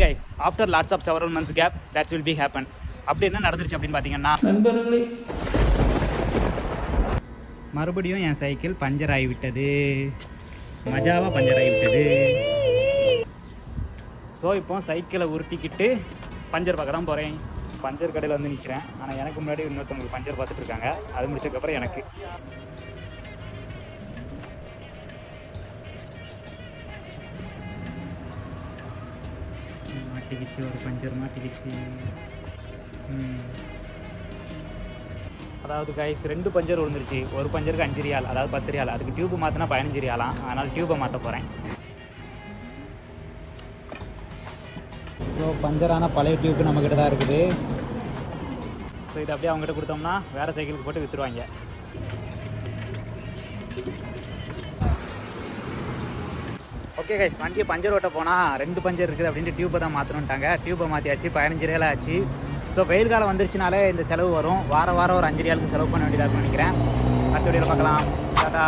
Guys after lots of several months gap that's will be happen அப்படி என்ன நடந்துருச்சு அப்படின்னு பார்த்தீங்கன்னா நண்பர்களே. மறுபடியும் என் சைக்கிள் பஞ்சர் ஆகிவிட்டது மஜாவாக பஞ்சர் ஆகிவிட்டது ஸோ இப்போ சைக்கிளை உருட்டிக்கிட்டு பஞ்சர் பார்க்க தான் போகிறேன் பஞ்சர் கடையில் வந்து நிற்கிறேன் ஆனால் எனக்கு முன்னாடி இன்னொருத்தவங்களுக்கு பஞ்சர் பார்த்துட்டு இருக்காங்க. அது முடிச்சதுக்கப்புறம் எனக்கு. மாட்டிக்கிச்சு ஒரு பஞ்சர் மாட்டிக்கிச்சு ம். அதாவது கைஸ் ரெண்டு பஞ்சர் விழுந்துருச்சு. ஒரு பஞ்சருக்கு அஞ்சு ரியால் அதாவது பத்து ரியால் அதுக்கு டியூப் மாற்றினா பதினஞ்சு ரியாலாம் அதனால் டியூப்பை மாற்ற போகிறேன் ஸோ பஞ்சரான பழைய டியூப் நம்மக்கிட்ட தான் இருக்குது. ஸோ இதை அப்படியே அவங்ககிட்ட கொடுத்தோம்னா வேறு சைக்கிளுக்கு போட்டு விற்றுருவாங்க ஓகே கைஸ் வண்டியை பஞ்சர் ஓட்ட போனால் ரெண்டு பஞ்சர் இருக்குது அப்படின்ட்டு டியூப்பை தான் மாற்றணுன்ட்டாங்க டியூப்பை மாற்றியாச்சு பதினஞ்சு ரியல் ஆச்சு. ஸோ வெயில் காலம் வந்துருச்சுனாலே இந்த செலவு வரும். வாரம் வாரம் ஒரு அஞ்சு ரியாலுக்கு செலவு பண்ண வேண்டியதாக இருக்கும்னு நினைக்கிறேன். அடுத்த வீடியோவில் பார்க்கலாம். டாடா